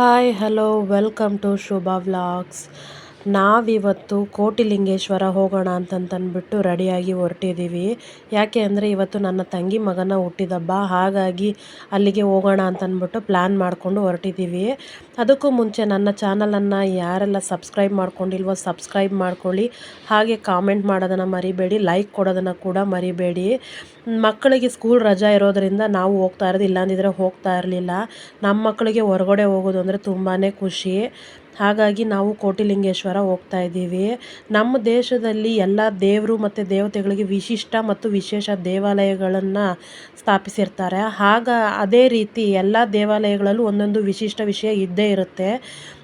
hi hello welcome to Shubha vlogs ನಾವಿವತ್ತು ಕೋಟಿಲಿಂಗೇಶ್ವರ ಹೋಗೋಣ ಅಂತಂತಂದ್ಬಿಟ್ಟು ರೆಡಿಯಾಗಿ ಹೊರಟಿದ್ದೀವಿ ಯಾಕೆ ಅಂದರೆ ಇವತ್ತು ನನ್ನ ತಂಗಿ ಮಗನ ಹುಟ್ಟಿದಬ್ಬ ಹಾಗಾಗಿ ಅಲ್ಲಿಗೆ ಹೋಗೋಣ ಅಂತಂದ್ಬಿಟ್ಟು ಪ್ಲ್ಯಾನ್ ಮಾಡಿಕೊಂಡು ಹೊರಟಿದ್ದೀವಿ ಅದಕ್ಕೂ ಮುಂಚೆ ನನ್ನ ಚಾನಲನ್ನು ಯಾರೆಲ್ಲ ಸಬ್ಸ್ಕ್ರೈಬ್ ಮಾಡ್ಕೊಂಡಿಲ್ವೋ ಸಬ್ಸ್ಕ್ರೈಬ್ ಮಾಡ್ಕೊಳ್ಳಿ. ಹಾಗೆ ಕಾಮೆಂಟ್ ಮಾಡೋದನ್ನು ಮರಿಬೇಡಿ, ಲೈಕ್ ಕೊಡೋದನ್ನು ಕೂಡ ಮರಿಬೇಡಿ. ಮಕ್ಕಳಿಗೆ ಸ್ಕೂಲ್ ರಜಾ ಇರೋದರಿಂದ ನಾವು ಹೋಗ್ತಾ ಇರೋದು ಇಲ್ಲಾಂದಿದ್ರೆ ಹೋಗ್ತಾ ಇರಲಿಲ್ಲ. ನಮ್ಮ ಮಕ್ಕಳಿಗೆ ಹೊರಗಡೆ ಹೋಗೋದು ಅಂದರೆ ತುಂಬಾ ಖುಷಿ. ಹಾಗಾಗಿ ನಾವು ಕೋಟಿಲಿಂಗೇಶ್ವರ ಹೋಗ್ತಾ ಇದ್ದೀವಿ. ನಮ್ಮ ದೇಶದಲ್ಲಿ ಎಲ್ಲ ದೇವರು ಮತ್ತು ದೇವತೆಗಳಿಗೆ ವಿಶಿಷ್ಟ ಮತ್ತು ವಿಶೇಷ ದೇವಾಲಯಗಳನ್ನು ಸ್ಥಾಪಿಸಿರ್ತಾರೆ. ಆಗ ಅದೇ ರೀತಿ ಎಲ್ಲ ದೇವಾಲಯಗಳಲ್ಲೂ ಒಂದೊಂದು ವಿಶಿಷ್ಟ ವಿಷಯ ಇದ್ದೇ ಇರುತ್ತೆ.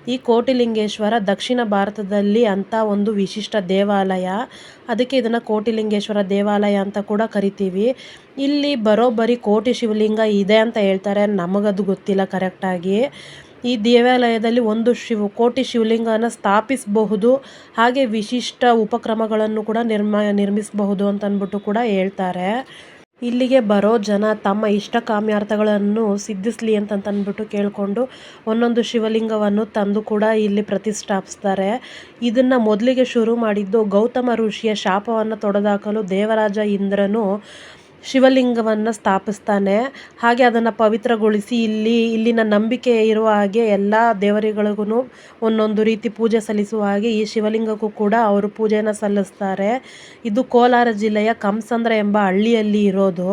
ಈ ಕೋಟಿಲಿಂಗೇಶ್ವರ ದಕ್ಷಿಣ ಭಾರತದಲ್ಲಿ ಅಂಥ ಒಂದು ವಿಶಿಷ್ಟ ದೇವಾಲಯ. ಅದಕ್ಕೆ ಇದನ್ನು ಕೋಟಿಲಿಂಗೇಶ್ವರ ದೇವಾಲಯ ಅಂತ ಕೂಡ ಕರಿತೀವಿ. ಇಲ್ಲಿ ಬರೋಬ್ಬರಿ ಕೋಟಿ ಶಿವಲಿಂಗ ಇದೆ ಅಂತ ಹೇಳ್ತಾರೆ. ನಮಗದು ಗೊತ್ತಿಲ್ಲ ಕರೆಕ್ಟಾಗಿ ಈ ದೇವಾಲಯದಲ್ಲಿ ಒಂದು ಶಿವ, ಕೋಟಿ ಶಿವಲಿಂಗನ ಸ್ಥಾಪಿಸಬಹುದು. ಹಾಗೆ ವಿಶಿಷ್ಟ ಉಪಕ್ರಮಗಳನ್ನು ಕೂಡ ನಿರ್ಮ, ನಿರ್ಮಿಸಬಹುದು ಅಂತಂದ್ಬಿಟ್ಟು ಕೂಡ ಹೇಳ್ತಾರೆ. ಇಲ್ಲಿಗೆ ಬರೋ ಜನ ತಮ್ಮ ಇಷ್ಟ ಕಾಮ್ಯಾರ್ಥಗಳನ್ನು ಸಿದ್ಧಿಸಲಿ ಅಂತಂತಂದ್ಬಿಟ್ಟು ಕೇಳಿಕೊಂಡು ಒಂದೊಂದು ಶಿವಲಿಂಗವನ್ನು ತಂದು ಕೂಡ ಇಲ್ಲಿ ಪ್ರತಿಷ್ಠಾಪಿಸ್ತಾರೆ. ಇದನ್ನು ಮೊದಲಿಗೆ ಶುರು ಮಾಡಿದ್ದು ಗೌತಮ ಋಷಿಯ ಶಾಪವನ್ನು ತೊಡೆದಾಕಲು ದೇವರಾಜ ಇಂದ್ರನು ಶಿವಲಿಂಗವನ್ನು ಸ್ಥಾಪಿಸ್ತಾನೆ. ಹಾಗೆ ಅದನ್ನು ಪವಿತ್ರಗೊಳಿಸಿ ಇಲ್ಲಿ, ಇಲ್ಲಿನ ನಂಬಿಕೆ ಇರುವ ಹಾಗೆ ಎಲ್ಲ ದೇವರುಗಳಿಗೂ ಒಂದೊಂದು ರೀತಿ ಪೂಜೆ ಸಲ್ಲಿಸುವ ಹಾಗೆ ಈ ಶಿವಲಿಂಗಕ್ಕೂ ಕೂಡ ಅವರು ಪೂಜೆಯನ್ನು ಸಲ್ಲಿಸ್ತಾರೆ. ಇದು ಕೋಲಾರ ಜಿಲ್ಲೆಯ ಕಂಸಂದ್ರ ಎಂಬ ಹಳ್ಳಿಯಲ್ಲಿ ಇರೋದು.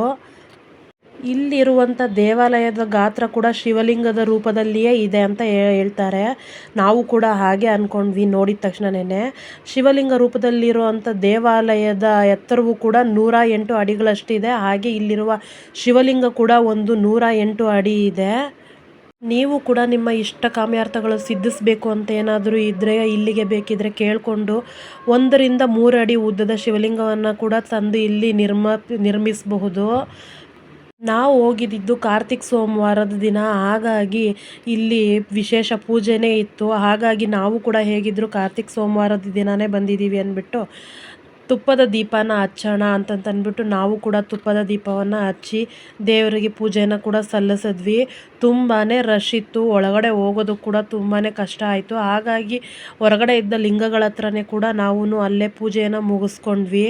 ಇಲ್ಲಿರುವಂಥ ದೇವಾಲಯದ ಗಾತ್ರ ಕೂಡ ಶಿವಲಿಂಗದ ರೂಪದಲ್ಲಿಯೇ ಇದೆ ಅಂತ ಹೇಳ್ತಾರೆ. ನಾವು ಕೂಡ ಹಾಗೆ ಅಂದ್ಕೊಂಡ್ವಿ ನೋಡಿದ ತಕ್ಷಣನೇ ಶಿವಲಿಂಗ ರೂಪದಲ್ಲಿರುವಂಥ ದೇವಾಲಯದ ಎತ್ತರವು ಕೂಡ ನೂರ ಎಂಟು ಅಡಿಗಳಷ್ಟಿದೆ. ಹಾಗೆ ಇಲ್ಲಿರುವ ಶಿವಲಿಂಗ ಕೂಡ ಒಂದು ನೂರ ಎಂಟು ಅಡಿ ಇದೆ. ನೀವು ಕೂಡ ನಿಮ್ಮ ಇಷ್ಟ ಕಾಮ್ಯಾರ್ಥಗಳು ಸಿದ್ಧಿಸಬೇಕು ಅಂತ ಏನಾದರೂ ಇದ್ದರೆ ಇಲ್ಲಿಗೆ ಬೇಕಿದ್ರೆ ಕೇಳಿಕೊಂಡು ಒಂದರಿಂದ ಮೂರು ಅಡಿ ಉದ್ದದ ಶಿವಲಿಂಗವನ್ನು ಕೂಡ ತಂದು ಇಲ್ಲಿ ನಿರ್ಮ ನಿರ್ಮಿಸಬಹುದು. ನಾವು ಹೋಗಿದ್ದಿದ್ದು ಕಾರ್ತಿಕ್ ಸೋಮವಾರದ ದಿನ, ಹಾಗಾಗಿ ಇಲ್ಲಿ ವಿಶೇಷ ಪೂಜೆನೇ ಇತ್ತು. ಹಾಗಾಗಿ ನಾವು ಕೂಡ ಹೇಗಿದ್ದರೂ ಕಾರ್ತಿಕ್ ಸೋಮವಾರದ ದಿನವೇ ಬಂದಿದ್ದೀವಿ ಅಂದ್ಬಿಟ್ಟು ತುಪ್ಪದ ದೀಪನ ಹಚ್ಚೋಣ ಅಂತಂತಂದ್ಬಿಟ್ಟು ನಾವು ಕೂಡ ತುಪ್ಪದ ದೀಪವನ್ನು ಹಚ್ಚಿ ದೇವರಿಗೆ ಪೂಜೆನ ಕೂಡ ಸಲ್ಲಿಸಿದ್ವಿ. ತುಂಬಾ ರಶ್ ಇತ್ತು. ಒಳಗಡೆ ಹೋಗೋದು ಕೂಡ ತುಂಬಾ ಕಷ್ಟ ಆಯಿತು. ಹಾಗಾಗಿ ಹೊರಗಡೆ ಇದ್ದ ಲಿಂಗಗಳ ಹತ್ರನೇ ಕೂಡ ನಾವು ಅಲ್ಲೇ ಪೂಜೆಯನ್ನು ಮುಗಿಸ್ಕೊಂಡ್ವಿ.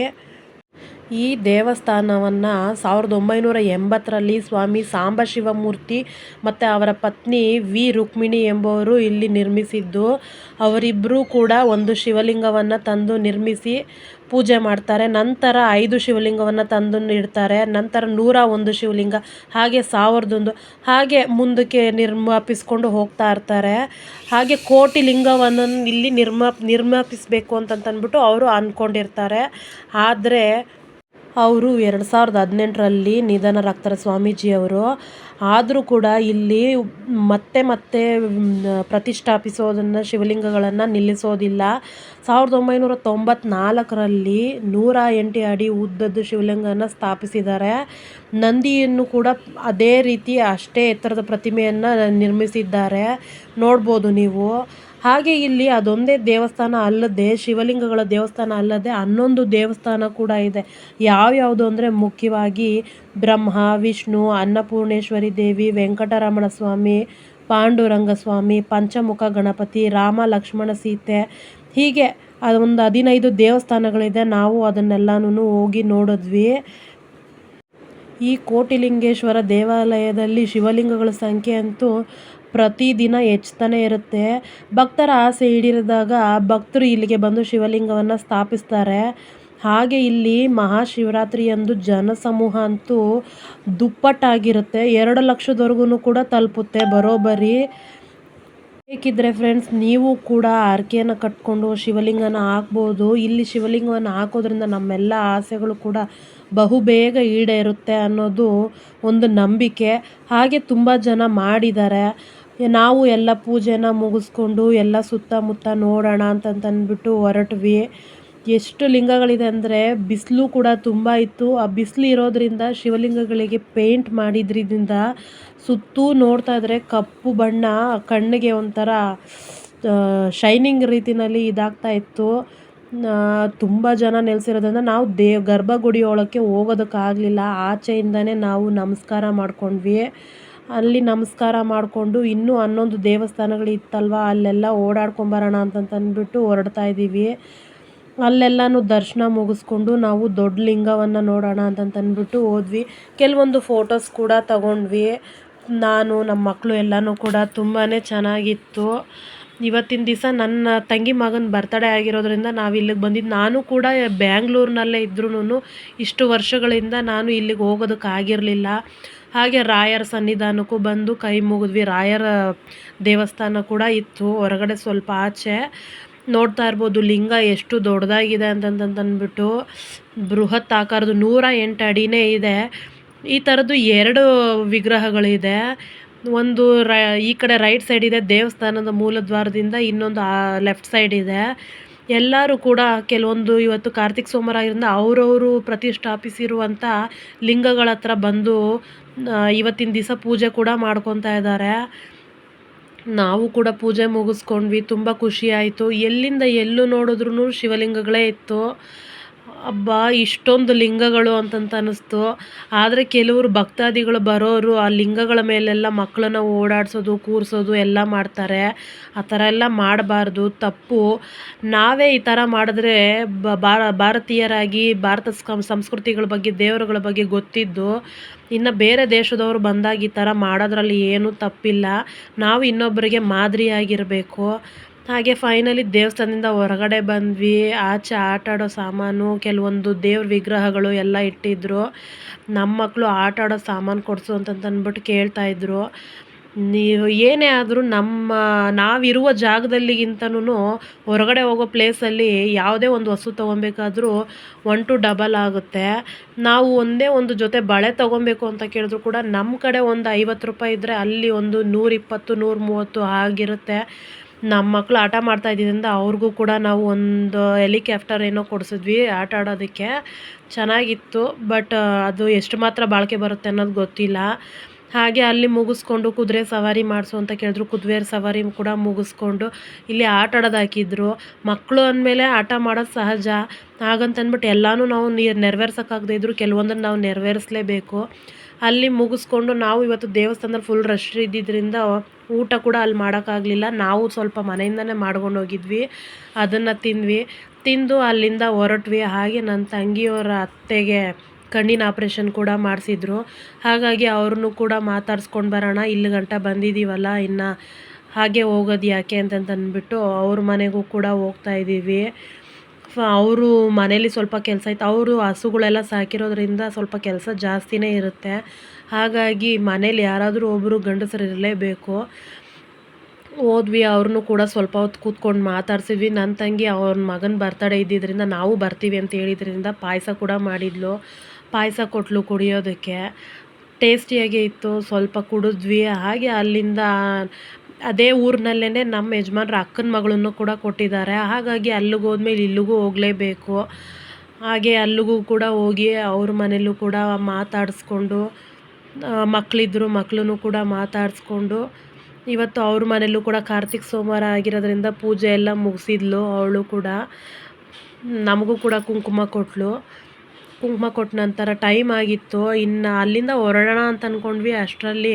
ಈ ದೇವಸ್ಥಾನವನ್ನು ಸಾವಿರದ ಒಂಬೈನೂರ ಎಂಬತ್ತರಲ್ಲಿ ಸ್ವಾಮಿ ಸಾಂಬಶಿವಮೂರ್ತಿ ಮತ್ತು ಅವರ ಪತ್ನಿ ವಿ. ರುಕ್ಮಿಣಿ ಎಂಬುವರು ಇಲ್ಲಿ ನಿರ್ಮಿಸಿದ್ದು. ಅವರಿಬ್ಬರೂ ಕೂಡ ಒಂದು ಶಿವಲಿಂಗವನ್ನು ತಂದು ನಿರ್ಮಿಸಿ ಪೂಜೆ ಮಾಡ್ತಾರೆ, ನಂತರ ಐದು ಶಿವಲಿಂಗವನ್ನು ತಂದು ಇಡ್ತಾರೆ, ನಂತರ ನೂರ ಒಂದು ಶಿವಲಿಂಗ, ಹಾಗೆ ಸಾವಿರದೊಂದು, ಹಾಗೆ ಮುಂದಕ್ಕೆ ನಿರ್ಮಾಪಿಸ್ಕೊಂಡು ಹೋಗ್ತಾ ಇರ್ತಾರೆ. ಹಾಗೆ ಕೋಟಿ ಲಿಂಗವನ್ನು ಇಲ್ಲಿ ನಿರ್ಮಾ ನಿರ್ಮಾಪಿಸಬೇಕು ಅಂತಂತಂದ್ಬಿಟ್ಟು ಅವರು ಅಂದ್ಕೊಂಡಿರ್ತಾರೆ. ಆದರೆ ಅವರು ಎರಡು ಸಾವಿರದ ಹದಿನೆಂಟರಲ್ಲಿ ನಿಧನರಾಗ್ತಾರೆ ಸ್ವಾಮೀಜಿಯವರು. ಆದರೂ ಕೂಡ ಇಲ್ಲಿ ಮತ್ತೆ ಮತ್ತೆ ಪ್ರತಿಷ್ಠಾಪಿಸೋದನ್ನು, ಶಿವಲಿಂಗಗಳನ್ನು ನಿಲ್ಲಿಸೋದಿಲ್ಲ. ಸಾವಿರದ ಒಂಬೈನೂರ ತೊಂಬತ್ನಾಲ್ಕರಲ್ಲಿ ನೂರ ಎಂಟು ಅಡಿ ಉದ್ದದ್ದು ಶಿವಲಿಂಗನ ಸ್ಥಾಪಿಸಿದ್ದಾರೆ. ನಂದಿಯನ್ನು ಕೂಡ ಅದೇ ರೀತಿ ಅಷ್ಟೇ ಎತ್ತರದ ಪ್ರತಿಮೆಯನ್ನು ನಿರ್ಮಿಸಿದ್ದಾರೆ. ನೋಡ್ಬೋದು ನೀವು. ಹಾಗೆ ಇಲ್ಲಿ ಅದೊಂದೇ ದೇವಸ್ಥಾನ ಅಲ್ಲದೆ, ಶಿವಲಿಂಗಗಳ ದೇವಸ್ಥಾನ ಅಲ್ಲದೆ ಹನ್ನೊಂದು ದೇವಸ್ಥಾನ ಕೂಡ ಇದೆ. ಯಾವ್ಯಾವುದು ಅಂದರೆ ಮುಖ್ಯವಾಗಿ ಬ್ರಹ್ಮ, ವಿಷ್ಣು, ಅನ್ನಪೂರ್ಣೇಶ್ವರಿ ದೇವಿ, ವೆಂಕಟರಮಣ ಸ್ವಾಮಿ, ಪಾಂಡುರಂಗ ಸ್ವಾಮಿ, ಪಂಚಮುಖ ಗಣಪತಿ, ರಾಮ ಲಕ್ಷ್ಮಣ ಸೀತೆ. ಹೀಗೆ ಅದೊಂದು ಹದಿನೈದು ದೇವಸ್ಥಾನಗಳಿದೆ. ನಾವು ಅದನ್ನೆಲ್ಲನೂ ಹೋಗಿ ನೋಡಿದ್ವಿ. ಈ ಕೋಟಿಲಿಂಗೇಶ್ವರ ದೇವಾಲಯದಲ್ಲಿ ಶಿವಲಿಂಗಗಳ ಸಂಖ್ಯೆ ಅಂತೂ ಪ್ರತಿದಿನ ಹೆಚ್ಚುತ್ತಾನೆ ಇರುತ್ತೆ. ಭಕ್ತರ ಆಸೆ ಈಡೇರಿದಾಗ ಭಕ್ತರು ಇಲ್ಲಿಗೆ ಬಂದು ಶಿವಲಿಂಗವನ್ನು ಸ್ಥಾಪಿಸ್ತಾರೆ. ಹಾಗೆ ಇಲ್ಲಿ ಮಹಾಶಿವರಾತ್ರಿಯಂದು ಜನಸಮೂಹ ಅಂತೂ ದುಪ್ಪಟ್ಟಾಗಿರುತ್ತೆ. ಎರಡು ಲಕ್ಷದವರೆಗೂ ಕೂಡ ತಲುಪುತ್ತೆ ಬರೋಬ್ಬರಿ. ಬೇಕಿದ್ರೆ ಫ್ರೆಂಡ್ಸ್ ನೀವು ಕೂಡ ಆರ್ಕೆಯನ್ನು ಕಟ್ಕೊಂಡು ಶಿವಲಿಂಗನ ಹಾಕ್ಬೋದು. ಇಲ್ಲಿ ಶಿವಲಿಂಗವನ್ನು ಹಾಕೋದ್ರಿಂದ ನಮ್ಮೆಲ್ಲ ಆಸೆಗಳು ಕೂಡ ಬಹುಬೇಗ ಈಡೇರುತ್ತೆ ಅನ್ನೋದು ಒಂದು ನಂಬಿಕೆ. ಹಾಗೆ ತುಂಬ ಜನ ಮಾಡಿದ್ದಾರೆ. ನಾವು ಎಲ್ಲ ಪೂಜೆನ ಮುಗಿಸ್ಕೊಂಡು ಎಲ್ಲ ಸುತ್ತಮುತ್ತ ನೋಡೋಣ ಅಂತಂತಂದ್ಬಿಟ್ಟು ಹೊರಟ್ವಿ. ಎಷ್ಟು ಲಿಂಗಗಳಿದೆ ಅಂದರೆ ಬಿಸಿಲು ಕೂಡ ತುಂಬ ಇತ್ತು. ಆ ಬಿಸಿಲು ಇರೋದರಿಂದ ಶಿವಲಿಂಗಗಳಿಗೆ ಪೇಂಟ್ ಮಾಡಿದ್ರಿಂದ ಸುತ್ತೂ ನೋಡ್ತಾ ಇದ್ರೆ ಕಪ್ಪು ಬಣ್ಣ, ಕಣ್ಣಿಗೆ ಒಂಥರ ಶೈನಿಂಗ್ ರೀತಿಯಲ್ಲಿ ಇದಾಗ್ತಾ ಇತ್ತು. ತುಂಬ ಜನ ನೆಲೆಸಿರೋದ್ರಿಂದ ನಾವು ದೇವ ಗರ್ಭಗುಡಿ ಒಳಕ್ಕೆ ಹೋಗೋದಕ್ಕಾಗಲಿಲ್ಲ. ಆಚೆಯಿಂದನೇ ನಾವು ನಮಸ್ಕಾರ ಮಾಡ್ಕೊಂಡ್ವಿ. ಅಲ್ಲಿ ನಮಸ್ಕಾರ ಮಾಡಿಕೊಂಡು ಇನ್ನೂ ಹನ್ನೊಂದು ದೇವಸ್ಥಾನಗಳು ಇತ್ತಲ್ವ? ಅಲ್ಲೆಲ್ಲ ಓಡಾಡ್ಕೊಂಬರೋಣ ಅಂತಂತಂದ್ಬಿಟ್ಟು ಹೊರಡ್ತಾ ಇದ್ದೀವಿ. ಅಲ್ಲೆಲ್ಲನೂ ದರ್ಶನ ಮುಗಿಸ್ಕೊಂಡು ನಾವು ದೊಡ್ಡ ಲಿಂಗವನ್ನು ನೋಡೋಣ ಅಂತಂತಂದ್ಬಿಟ್ಟು ಹೋದ್ವಿ. ಕೆಲವೊಂದು ಫೋಟೋಸ್ ಕೂಡ ತಗೊಂಡ್ವಿ. ನಾನು ನಮ್ಮ ಮಕ್ಕಳು ಎಲ್ಲನೂ ಕೂಡ ತುಂಬಾ ಚೆನ್ನಾಗಿತ್ತು. ಇವತ್ತಿನ ದಿವಸ ನನ್ನ ತಂಗಿ ಮಗನ ಬರ್ತಡೇ ಆಗಿರೋದ್ರಿಂದ ನಾವು ಇಲ್ಲಿಗೆ ಬಂದಿದ್ದು ನಾನು ಕೂಡ ಬ್ಯಾಂಗ್ಳೂರಿನಲ್ಲೇ ಇದ್ರೂ ಇಷ್ಟು ವರ್ಷಗಳಿಂದ ನಾನು ಇಲ್ಲಿಗೆ ಹೋಗೋದಕ್ಕಾಗಿರಲಿಲ್ಲ ಹಾಗೆ ರಾಯರ ಸನ್ನಿಧಾನಕ್ಕೂ ಬಂದು ಕೈ ಮುಗಿದ್ವಿ. ರಾಯರ ದೇವಸ್ಥಾನ ಕೂಡ ಇತ್ತು, ಹೊರಗಡೆ ಸ್ವಲ್ಪ ಆಚೆ. ನೋಡ್ತಾ ಇರ್ಬೋದು, ಲಿಂಗ ಎಷ್ಟು ದೊಡ್ಡದಾಗಿದೆ ಅಂತಂತಂದ್ಬಿಟ್ಟು ಬೃಹತ್ ಆಕಾರದ ನೂರ ಎಂಟು ಅಡಿನೇ ಇದೆ. ಈ ಥರದ್ದು ಎರಡು ವಿಗ್ರಹಗಳಿದೆ. ಒಂದು ಈ ಕಡೆ ರೈಟ್ ಸೈಡ್ ಇದೆ, ದೇವಸ್ಥಾನದ ಮೂಲ ದ್ವಾರದಿಂದ ಇನ್ನೊಂದು ಲೆಫ್ಟ್ ಸೈಡ್ ಇದೆ. ಎಲ್ಲರೂ ಕೂಡ ಕೆಲವೊಂದು ಇವತ್ತು ಕಾರ್ತಿಕ್ ಸೋಮವಾರ ಆಗಿರೋದ್ರಿಂದ ಅವರವರು ಪ್ರತಿಷ್ಠಾಪಿಸಿರುವಂಥ ಲಿಂಗಗಳ ಹತ್ರ ಬಂದು ಇವತ್ತಿನ ದಿವಸ ಪೂಜೆ ಕೂಡ ಮಾಡ್ಕೊತಾ ಇದ್ದಾರೆ. ನಾವು ಕೂಡ ಪೂಜೆ ಮುಗಿಸ್ಕೊಂಡ್ವಿ, ತುಂಬ ಖುಷಿ ಆಯಿತು. ಎಲ್ಲಿಂದ ಎಲ್ಲೂ ನೋಡಿದ್ರೂ ಶಿವಲಿಂಗಗಳೇ ಇತ್ತು. ಅಬ್ಬಾ, ಇಷ್ಟೊಂದು ಲಿಂಗಗಳು ಅಂತಂತ ಅನ್ನಿಸ್ತು. ಆದರೆ ಕೆಲವರು ಭಕ್ತಾದಿಗಳು ಬರೋರು ಆ ಲಿಂಗಗಳ ಮೇಲೆಲ್ಲ ಮಕ್ಕಳನ್ನ ಓಡಾಡಿಸೋದು, ಕೂರಿಸೋದು ಎಲ್ಲ ಮಾಡ್ತಾರೆ. ಆ ಥರ ಎಲ್ಲ ಮಾಡಬಾರ್ದು, ತಪ್ಪು. ನಾವೇ ಈ ಥರ ಮಾಡಿದ್ರೆ ಭಾರತೀಯರಾಗಿ ಭಾರತ ಸಂಸ್ಕೃತಿಗಳ ಬಗ್ಗೆ, ದೇವರುಗಳ ಬಗ್ಗೆ ಗೊತ್ತಿದ್ದು, ಇನ್ನು ಬೇರೆ ದೇಶದವರು ಬಂದಾಗ ಈ ಥರ ಮಾಡೋದ್ರಲ್ಲಿ ಏನೂ ತಪ್ಪಿಲ್ಲ. ನಾವು ಇನ್ನೊಬ್ಬರಿಗೆ ಮಾದರಿಯಾಗಿರಬೇಕು. ಹಾಗೆ ಫೈನಲಿ ದೇವಸ್ಥಾನದಿಂದ ಹೊರಗಡೆ ಬಂದ್ವಿ. ಆಚೆ ಆಟ ಆಡೋ ಸಾಮಾನು, ಕೆಲವೊಂದು ದೇವ್ರ ವಿಗ್ರಹಗಳು ಎಲ್ಲ ಇಟ್ಟಿದ್ರು. ನಮ್ಮ ಮಕ್ಕಳು ಆಟ ಆಡೋ ಸಾಮಾನು ಕೊಡಿಸು ಅಂತಂತಂದ್ಬಿಟ್ಟು ಕೇಳ್ತಾಯಿದ್ರು ನೀವು ಏನೇ ಆದರೂ ನಮ್ಮ, ನಾವಿರುವ ಜಾಗದಲ್ಲಿಗಿಂತನೂ ಹೊರಗಡೆ ಹೋಗೋ ಪ್ಲೇಸಲ್ಲಿ ಯಾವುದೇ ಒಂದು ವಸ್ತು ತೊಗೊಬೇಕಾದ್ರೂ ಒನ್ ಟು ಡಬಲ್ ಆಗುತ್ತೆ. ನಾವು ಒಂದೇ ಒಂದು ಜೊತೆ ಬಳೆ ತೊಗೊಬೇಕು ಅಂತ ಕೇಳಿದ್ರು ಕೂಡ ನಮ್ಮ ಕಡೆ ಒಂದು ಐವತ್ತು ರೂಪಾಯಿ ಇದ್ದರೆ ಅಲ್ಲಿ ಒಂದು ನೂರಿಪ್ಪತ್ತು ನೂರ ಮೂವತ್ತು ಆಗಿರುತ್ತೆ. ನಮ್ಮ ಮಕ್ಕಳು ಆಟ ಮಾಡ್ತಾ ಇದ್ದಿದ್ದರಿಂದ ಅವ್ರಿಗೂ ಕೂಡ ನಾವು ಒಂದು ಹೆಲಿಕ್ಯಾಪ್ಟರ್ ಏನೋ ಕೊಡಿಸಿದ್ವಿ ಆಟ ಆಡೋದಕ್ಕೆ. ಚೆನ್ನಾಗಿತ್ತು, ಬಟ್, ಅದು ಎಷ್ಟು ಮಾತ್ರ ಬಾಳಿಕೆ ಬರುತ್ತೆ ಅನ್ನೋದು ಗೊತ್ತಿಲ್ಲ. ಹಾಗೆ ಅಲ್ಲಿ ಮುಗಿಸ್ಕೊಂಡು ಕುದುರೆ ಸವಾರಿ ಮಾಡಿಸು ಅಂತ ಕೇಳಿದ್ರು. ಕುದುರೆ ಸವಾರಿ ಕೂಡ ಮುಗಿಸ್ಕೊಂಡು ಇಲ್ಲಿ ಆಟ ಆಡೋದಾಕಿದ್ರು ಮಕ್ಕಳು ಅಂದಮೇಲೆ ಆಟ ಮಾಡೋದು ಸಹಜ. ಹಾಗಂತಂದ್ಬಿಟ್ಟು ಎಲ್ಲನೂ ನಾವು ನೀರು ನೆರವೇರ್ಸೋಕ್ಕಾಗದೇ ಇದ್ದರೂ ಕೆಲವೊಂದನ್ನು ನಾವು ನೆರವೇರಿಸಲೇಬೇಕು. ಅಲ್ಲಿ ಮುಗಿಸ್ಕೊಂಡು ನಾವು ಇವತ್ತು ದೇವಸ್ಥಾನದಲ್ಲಿ ಫುಲ್ ರಶ್ ಇದ್ದಿದ್ದರಿಂದ ಊಟ ಕೂಡ ಅಲ್ಲಿ ಮಾಡೋಕ್ಕಾಗಲಿಲ್ಲ. ನಾವು ಸ್ವಲ್ಪ ಮನೆಯಿಂದನೇ ಮಾಡ್ಕೊಂಡು ಹೋಗಿದ್ವಿ. ಅದನ್ನು ತಿಂದ್ವಿ. ತಿಂದು ಅಲ್ಲಿಂದ ಹೊರಟ್ವಿ. ಹಾಗೆ ನನ್ನ ತಂಗಿಯವರ ಅತ್ತೆಗೆ ಕಣ್ಣಿನ ಆಪ್ರೇಷನ್ ಕೂಡ ಮಾಡಿಸಿದ್ರು. ಹಾಗಾಗಿ ಅವ್ರನ್ನೂ ಕೂಡ ಮಾತಾಡ್ಸ್ಕೊಂಡು ಬರೋಣ, ಇಲ್ಲಿ ಗಂಟ ಬಂದಿದ್ದೀವಲ್ಲ ಇನ್ನು ಹಾಗೆ ಹೋಗೋದು ಯಾಕೆ ಅಂತಂತಂದ್ಬಿಟ್ಟು ಅವ್ರ ಮನೆಗೂ ಕೂಡ ಹೋಗ್ತಾ ಇದ್ದೀವಿ. ಅವರು ಮನೇಲಿ ಸ್ವಲ್ಪ ಕೆಲಸ ಇತ್ತು. ಅವರು ಹಸುಗಳೆಲ್ಲ ಸಾಕಿರೋದ್ರಿಂದ ಸ್ವಲ್ಪ ಕೆಲಸ ಜಾಸ್ತಿನೇ ಇರುತ್ತೆ. ಹಾಗಾಗಿ ಮನೇಲಿ ಯಾರಾದರೂ ಒಬ್ಬರು ಗಂಡಸರು ಇರಲೇಬೇಕು. ಹೋದ್ವಿ ಅವ್ರನ್ನೂ ಕೂಡ ಸ್ವಲ್ಪ ಹೊತ್ತು ಕೂತ್ಕೊಂಡು ಮಾತಾಡ್ಸಿದ್ವಿ. ನನ್ನ ತಂಗಿ ಅವ್ರ ಮಗನ ಬರ್ತಡೇ ಇದ್ದಿದ್ದರಿಂದ ನಾವು ಬರ್ತೀವಿ ಅಂತ ಹೇಳಿದ್ರಿಂದ ಪಾಯಸ ಕೂಡ ಮಾಡಿದ್ಲು. ಪಾಯಸ ಕೊಟ್ಲು ಕುಡಿಯೋದಕ್ಕೆ. ಟೇಸ್ಟಿಯಾಗೇ ಇತ್ತು, ಸ್ವಲ್ಪ ಕುಡಿದ್ವಿ. ಹಾಗೆ ಅಲ್ಲಿಂದ ಅದೇ ಊರಿನಲ್ಲೇ ನಮ್ಮ ಯಜಮಾನ್ರ ಅಕ್ಕನ ಮಗಳನ್ನು ಕೂಡ ಕೊಟ್ಟಿದ್ದಾರೆ. ಹಾಗಾಗಿ ಅಲ್ಲಿಗೆ ಹೋದ್ಮೇಲೆ ಇಲ್ಲಿಗೂ ಹೋಗಲೇಬೇಕು. ಹಾಗೆ ಅಲ್ಲಿಗೂ ಕೂಡ ಹೋಗಿ ಅವ್ರ ಮನೇಲೂ ಕೂಡ ಮಾತಾಡಿಸ್ಕೊಂಡು ಮಕ್ಕಳಿದ್ರು ಮಕ್ಕಳನ್ನು ಕೂಡ ಮಾತಾಡಿಸ್ಕೊಂಡು, ಇವತ್ತು ಅವ್ರ ಮನೆಯಲ್ಲೂ ಕೂಡ ಕಾರ್ತಿಕ್ ಸೋಮವಾರ ಆಗಿರೋದ್ರಿಂದ ಪೂಜೆ ಎಲ್ಲ ಮುಗಿಸಿದ್ಲು ಅವಳು ಕೂಡ. ನಮಗೂ ಕೂಡ ಕುಂಕುಮ ಕೊಟ್ಟಳು ಕುಂಕುಮ ಕೊಟ್ಟ ನಂತರ ಟೈಮ್ ಆಗಿತ್ತು. ಇನ್ನು ಅಲ್ಲಿಂದ ಹೊರಡೋಣ ಅಂತ ಅಂದ್ಕೊಂಡ್ವಿ ಅಷ್ಟರಲ್ಲಿ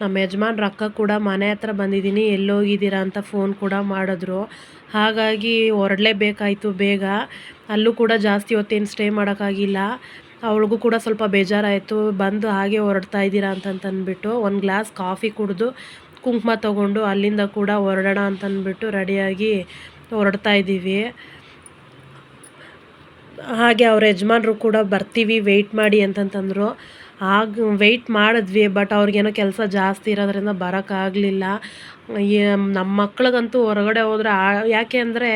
ನಮ್ಮ ಯಜಮಾನ್ರ ಅಕ್ಕ ಕೂಡ ಮನೆ ಹತ್ರ ಬಂದಿದ್ದೀನಿ. ಎಲ್ಲೋಗಿದ್ದೀರಾ ಅಂತ ಫೋನ್ ಕೂಡ ಮಾಡಿದ್ರು. ಹಾಗಾಗಿ ಹೊರಡಲೇಬೇಕಾಯಿತು ಬೇಗ. ಅಲ್ಲೂ ಕೂಡ ಜಾಸ್ತಿ ಹೊತ್ತೇನು ಸ್ಟೇ ಮಾಡೋಕ್ಕಾಗಿಲ್ಲ. ಅವಳಿಗೂ ಕೂಡ ಸ್ವಲ್ಪ ಬೇಜಾರಾಯಿತು. ಬಂದು ಹಾಗೆ ಹೊರಡ್ತಾ ಇದ್ದೀರಾ ಅಂತಂತಂದ್ಬಿಟ್ಟು ಒಂದು ಗ್ಲಾಸ್ ಕಾಫಿ ಕುಡಿದು ಕುಂಕುಮ ತೊಗೊಂಡು ಅಲ್ಲಿಂದ ಕೂಡ ಹೊರಡೋಣ ಅಂತಂದ್ಬಿಟ್ಟು ರೆಡಿಯಾಗಿ ಹೊರಡ್ತಾ ಇದ್ದೀವಿ. ಹಾಗೆ ಅವ್ರ ಯಜಮಾನ್ರು ಕೂಡ ಬರ್ತೀವಿ ವೆಯ್ಟ್ ಮಾಡಿ ಅಂತಂತಂದರು. ಆಗ ವೆಯ್ಟ್ ಮಾಡಿದ್ವಿ ಬಟ್ ಅವ್ರಿಗೇನೋ ಕೆಲಸ ಜಾಸ್ತಿ ಇರೋದ್ರಿಂದ ಬರೋಕ್ಕಾಗಲಿಲ್ಲ ನಮ್ಮ ಮಕ್ಳಿಗಂತೂ ಹೊರಗಡೆ ಹೋದ್ರೆ ಯಾಕೆ ಅಂದರೆ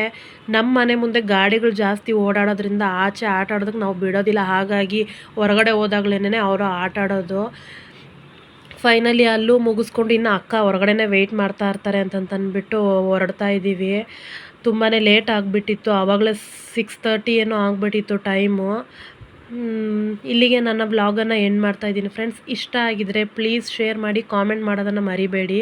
ನಮ್ಮ ಮನೆ ಮುಂದೆ ಗಾಡಿಗಳು ಜಾಸ್ತಿ ಓಡಾಡೋದ್ರಿಂದ ಆಚೆ ಆಟ ಆಡೋದಕ್ಕೆ ನಾವು ಬಿಡೋದಿಲ್ಲ. ಹಾಗಾಗಿ ಹೊರಗಡೆ ಹೋದಾಗ್ಲೇ ಅವರು ಆಟ ಆಡೋದು. ಫೈನಲಿ ಅಲ್ಲೂ ಮುಗಿಸ್ಕೊಂಡು ಇನ್ನು ಅಕ್ಕ ಹೊರಗಡೆನೇ ವೆಯ್ಟ್ ಮಾಡ್ತಾ ಇರ್ತಾರೆ ಅಂತಂತಂದ್ಬಿಟ್ಟು ಹೊರಡ್ತಾ ಇದ್ದೀವಿ ತುಂಬಾ ಲೇಟ್ ಆಗಿಬಿಟ್ಟಿತ್ತು ಆವಾಗಲೇ ಸಿಕ್ಸ್ ತರ್ಟಿ ಏನೋ ಆಗಿಬಿಟ್ಟಿತ್ತು ಟೈಮು ಇಲ್ಲಿಗೆ ನನ್ನ ವ್ಲಾಗನ್ನು ಎಂಡ್ ಮಾಡ್ತಾಯಿದ್ದೀನಿ ಫ್ರೆಂಡ್ಸ್ ಇಷ್ಟ ಆಗಿದ್ದರೆ ಪ್ಲೀಸ್ ಶೇರ್ ಮಾಡಿ ಕಾಮೆಂಟ್ ಮಾಡೋದನ್ನು ಮರಿಬೇಡಿ.